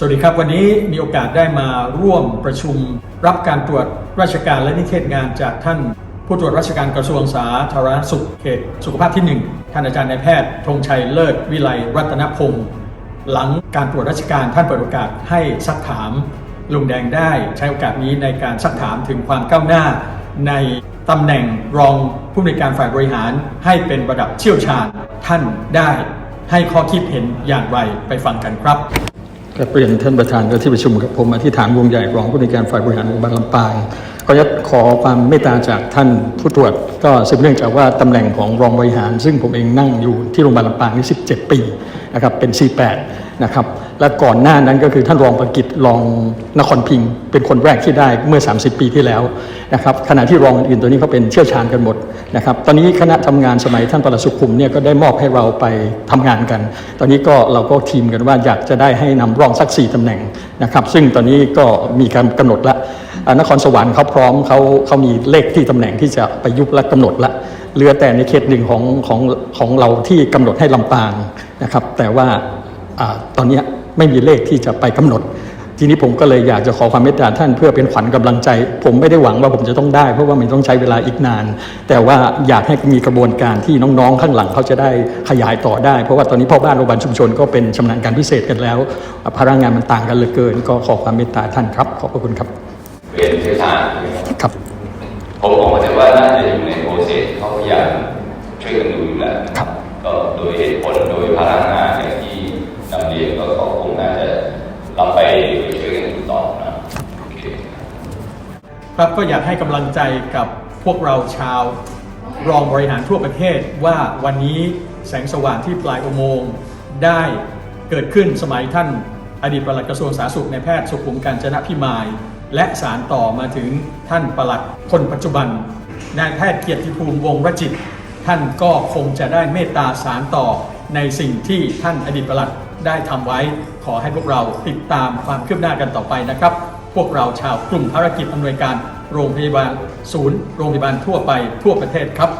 สวัสดีครับ วันนี้มีโอกาสได้มาร่วมประชุม รับการตรวจราชการและนิเทศงานจากท่านผู้ตรวจราชการกระทรวงสาธารณสุขเขตสุขภาพที่ 1 ท่านอาจารย์นายแพทย์ธงชัยเลิศวิไลรัตนพงศ์หลังการตรวจราชการท่านเปิดโอกาสให้ซักถามลุงแดงได้ใช้โอกาสนี้ในการซักถามถึงความก้าวหน้า ในตำแหน่งรองผู้อำนวยการฝ่ายบริหาร ให้เป็นระดับเชี่ยวชาญท่านได้ให้ข้อคิดเห็นอย่างไรไปฟังกันครับ กับเรียนท่านประธานและที่ประชุมกับผมอธิษฐานวงใหญ่รองผู้ในการฝ่ายบริหารโรงพยาบาลลำปางก็จะขอความเมตตาจากท่านผู้ตรวจ ก็สืบเนื่องจากว่าตำแหน่งของรองบริหาร ซึ่งผมเองนั่งอยู่ที่โรงพยาบาลลำปางนี่17 ปีนะครับเป็น48นะครับ และก่อนหน้านั้นก็คือท่านรองประกิตรองนครพิงเป็นคนแรกที่ได้เมื่อ 30 ปีที่แล้วนะครับขณะที่รองอื่นตัวนี้เขาเป็นเชี่ยวชาญกันหมดนะครับตอนนี้คณะทำงานสมัยท่านปลัดสุขุมเนี่ยก็ได้มอบให้เราไปทำงานกัน ตอนนี้ก็เราก็ทีมกันว่าอยากจะได้ให้นำรองสักสี่ตำแหน่งนะครับซึ่งตอนนี้ก็มีการกำหนดละนครสวรรค์เขาพร้อมเขาเขามีเลขที่ตำแหน่งที่จะไปยุบและกำหนดละเหลือแต่ในเขตหนึ่งของของของเราที่กำหนดให้ลำปางนะครับแต่ว่าอตอนนี้ ไม่มีเลขที่จะไปกำหนด ทีนี้ผมก็เลยอยากจะขอความเมตตาท่านเพื่อเป็นขวัญกำลังใจ ผมไม่ได้หวังว่าผมจะต้องได้ เพราะว่ามันต้องใช้เวลาอีกนาน แต่ว่าอยากให้มีกระบวนการที่น้องๆ ข้างหลังเขาจะได้ขยายต่อได้ เพราะว่าตอนนี้พ่อบ้านโรงพยาบาลชุมชนก็เป็นชำนาญการพิเศษกันแล้วพลังงานมันต่างกันเหลือเกิน ก็ขอความเมตตาท่านครับขอบพระคุณครับเป็นเชี่ยวชาญใช่ไหมครับครับผมบอกว่าจะว่าน่าจะอยู่ในโปรเซสเขาพยายามช่วยกันดูอยู่แล้วครับก็โดยเหตุผลโดยพลังงานอย่างที่นำเรียนก็เขาคงน่าจะรับไปช่วยกันดูต่อนะโอเค ครับก็อยากให้กำลังใจกับพวกเราชาว รองบริหารทั่วประเทศว่าวันนี้แสงสว่างที่ปลายอุโมงค์ได้เกิดขึ้นสมัยท่านอดีตปลัดกระทรวงสาธารณสุขในแพทย์สุขุมกาญจนะพิมาย และสารต่อมาถึงท่านปลัดคนปัจจุบันนายแพทย์เกียรติภูมิวงรจิต ท่านก็คงจะได้เมตตาสารต่อในสิ่งที่ท่านอดีตปลัดได้ทำไว้ ขอให้พวกเราติดตามความคืบหน้ากันต่อไปนะครับ พวกเราชาวกลุ่มภารกิจอำนวยการ โรงพยาบาลศูนย์โรงพยาบาลทั่วไปทั่วประเทศครับ